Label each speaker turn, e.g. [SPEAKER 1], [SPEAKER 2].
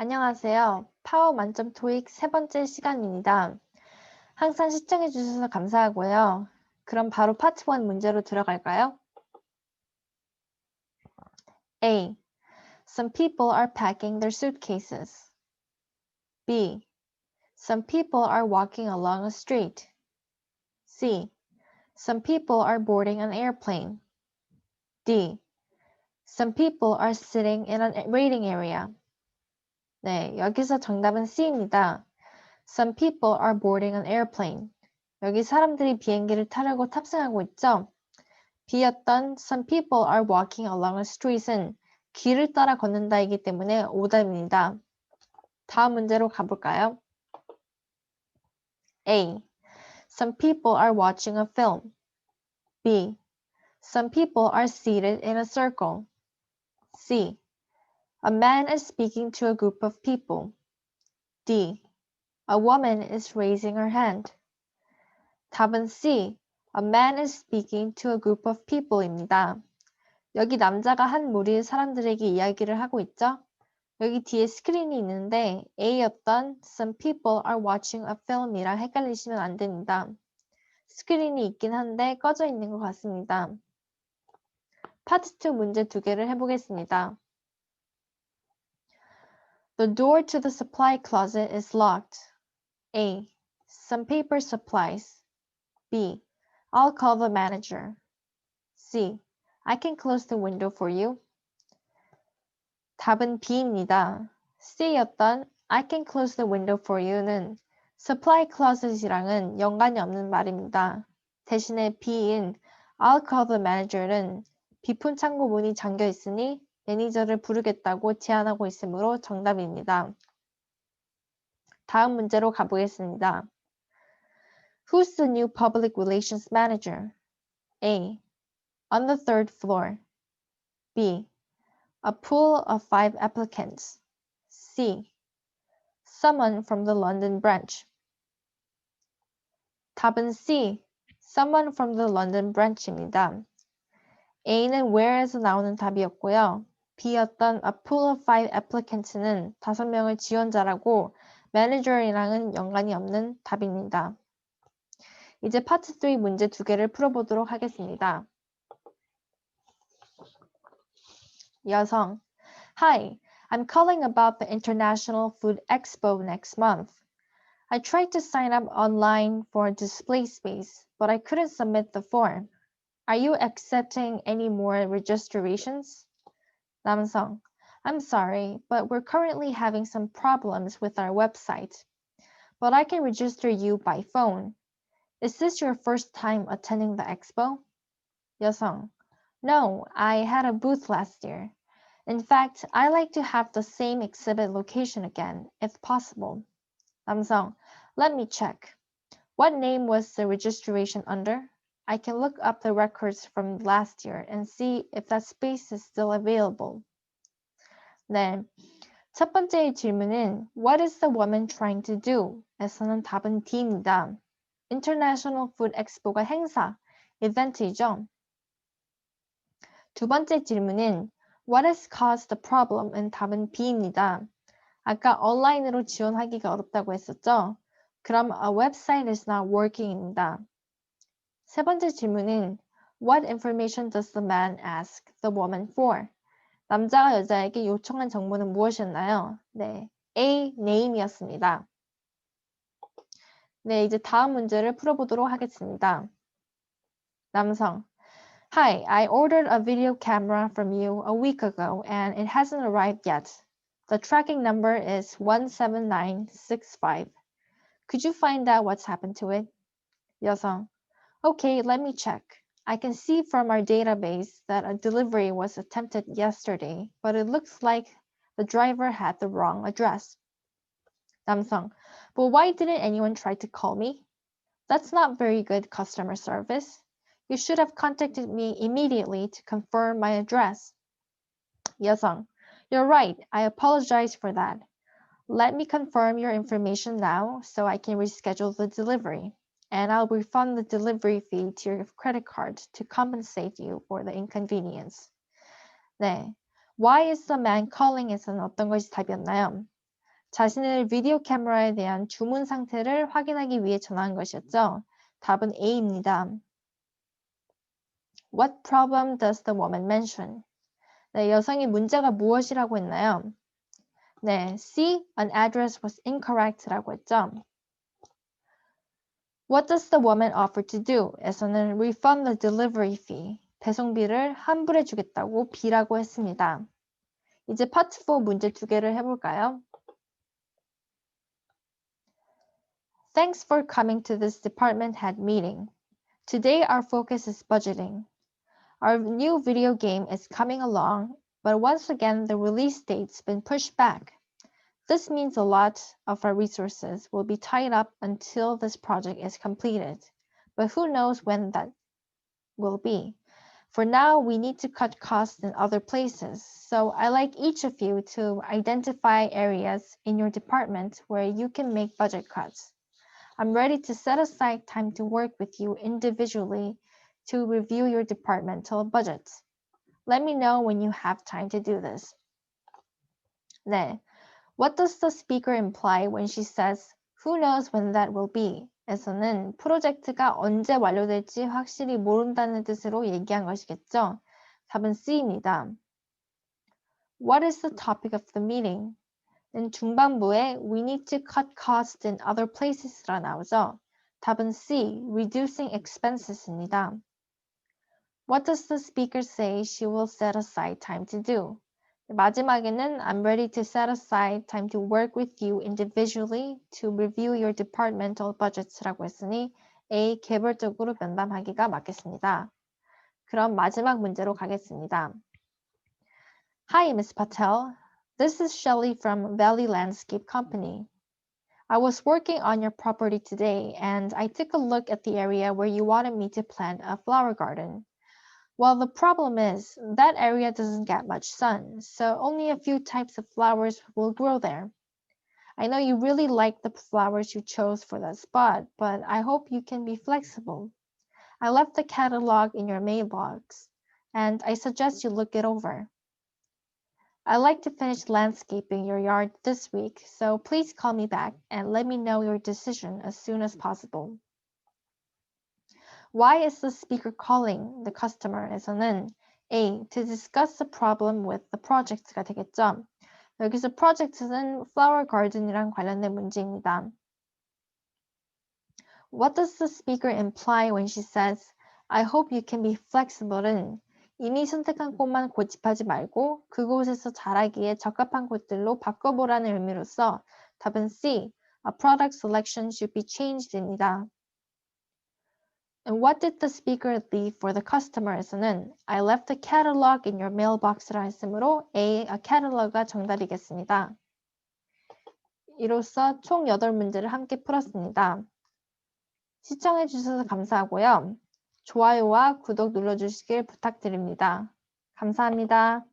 [SPEAKER 1] 안녕하세요. 파워 만점 토익 세 번째 시간입니다. 항상 시청해 주셔서 감사하고요. 그럼 바로 파트 1 문제로 들어갈까요? A. Some people are packing their suitcases. B. Some people are walking along a street. C. Some people are boarding an airplane. D. Some people are sitting in a waiting area. 네, 여기서 정답은 C입니다. Some people are boarding an airplane. 여기 사람들이 비행기를 타려고 탑승하고 있죠. B였던 Some people are walking along a street은 길을 따라 걷는다이기 때문에 오답입니다. 다음 문제로 가볼까요? A. Some people are watching a film. B. Some people are seated in a circle. C. A man is speaking to a group of people. D. A woman is raising her hand. 답은 C. A man is speaking to a group of people입니다. 여기 남자가 한 무리의 사람들에게 이야기를 하고 있죠? 여기 뒤에 스크린이 있는데 A였던 Some people are watching a film이랑 헷갈리시면 안 됩니다. 스크린이 있긴 한데 꺼져 있는 것 같습니다. 파트 2 문제 두 개를 해보겠습니다. The door to the supply closet is locked. A. Some paper supplies. B. I'll call the manager. C. I can close the window for you. 답은 B입니다. C였던 I can close the window for you는 supply closet이랑은 연관이 없는 말입니다. 대신에 B인 I'll call the manager는 비품 창고 문이 잠겨 있으니 매니저를 부르겠다고 제안하고 있으므로 정답입니다. 다음 문제로 가보겠습니다. Who's the new public relations manager? A. On the third floor. B. A pool of five applicants. C. Someone from the London branch. 답은 C. Someone from the London branch입니다. A는 where에서 나오는 답이었고요. B였던 a pool of five applicants는 다섯 명의 지원자라고 manager이랑은 연관이 없는 답입니다. 이제 파트 3 문제 두 개를 풀어보도록 하겠습니다. 여성 Hi, I'm calling about the International Food Expo next month. I tried to sign up online for a display space, but I couldn't submit the form. Are you accepting any more registrations? Namsong, I'm sorry, but we're currently having some problems with our website. But I can register you by phone. Is this your first time attending the expo? Yosung, no, I had a booth last year. In fact, I like to have the same exhibit location again, if possible. Namsung, let me check. What name was the registration under? I can look up the records from last year and see if that space is still available. 네. 첫 번째 질문은 What is the woman trying to do? 에서는 답은 D입니다. International Food Expo가 행사, 이벤트이죠. 두 번째 질문은 What has caused the problem? 은 답은 B입니다. 아까 온라인으로 지원하기가 어렵다고 했었죠? 그럼 a website is not working입니다. 세 번째 질문은 What information does the man ask the woman for? 남자가 여자에게 요청한 정보는 무엇이었나요? 네, A name이었습니다. 네, 이제 다음 문제를 풀어보도록 하겠습니다. 남성 Hi, I ordered a video camera from you a week ago and it hasn't arrived yet. The tracking number is 17965. Could you find out what's happened to it? 여성 Okay, let me check. I can see from our database that a delivery was attempted yesterday, but it looks like the driver had the wrong address. Samsung, but why didn't anyone try to call me? That's not very good customer service. You should have contacted me immediately to confirm my address. Yesung, you're right. I apologize for that. Let me confirm your information now so I can reschedule the delivery and I'll refund the delivery fee to your credit card to compensate you for the inconvenience. 네. Why is the man calling? 에서는 어떤 것이 답이었나요? 자신의 비디오 카메라에 대한 주문 상태를 확인하기 위해 전화한 것이었죠. 답은 A입니다. What problem does the woman mention? 네, 여성이 문제가 무엇이라고 했나요? 네, C. An address was incorrect라고 했죠. What does the woman offer to do? 에서는 refund the delivery fee. 배송비를 환불해 주겠다고 B라고 했습니다. 이제 파트 4 문제 두 개를 해볼까요? Thanks for coming to this department head meeting. Today our focus is budgeting. Our new video game is coming along, but once again the release date's been pushed back. This means a lot of our resources will be tied up until this project is completed, but who knows when that will be. For now, we need to cut costs in other places, so I like each of you to identify areas in your department where you can make budget cuts. I'm ready to set aside time to work with you individually to review your departmental budgets. Let me know when you have time to do this. 네. What does the speaker imply when she says, who knows when that will be? 에서는 프로젝트가 언제 완료될지 확실히 모른다는 뜻으로 얘기한 것이겠죠. 답은 C입니다. What is the topic of the meeting? 는 중반부에 we need to cut costs in other places라 나오죠. 답은 C, reducing expenses입니다. What does the speaker say she will set aside time to do? 마지막에는 I'm ready to set aside time to work with you individually to review your departmental budgets라고 했으니 A 개별적으로 면담하기가 맞겠습니다. 그럼 마지막 문제로 가겠습니다. Hi, Ms. Patel. This is Shelley from Valley Landscape Company. I was working on your property today and I took a look at the area where you wanted me to plant a flower garden. Well, the problem is that area doesn't get much sun, so only a few types of flowers will grow there. I know you really like the flowers you chose for that spot, but I hope you can be flexible. I left the catalog in your mailbox, and I suggest you look it over. I'd like to finish landscaping your yard this week, so please call me back and let me know your decision as soon as possible. Why is the speaker calling the customer에서는 A. To discuss the problem with the project가 되겠죠. 여기서 project는 flower garden이랑 관련된 문제입니다. What does the speaker imply when she says, I hope you can be flexible은 이미 선택한 곳만 고집하지 말고 그곳에서 자라기에 적합한 곳들로 바꿔보라는 의미로서 답은 C. A product selection should be changed입니다. And what did the speaker leave for the customers는 I left a catalog in your mailbox라 했으므로 A, a catalog가 정답이겠습니다. 이로써 총 8문제를 함께 풀었습니다. 시청해 주셔서 감사하고요. 좋아요와 구독 눌러주시길 부탁드립니다. 감사합니다.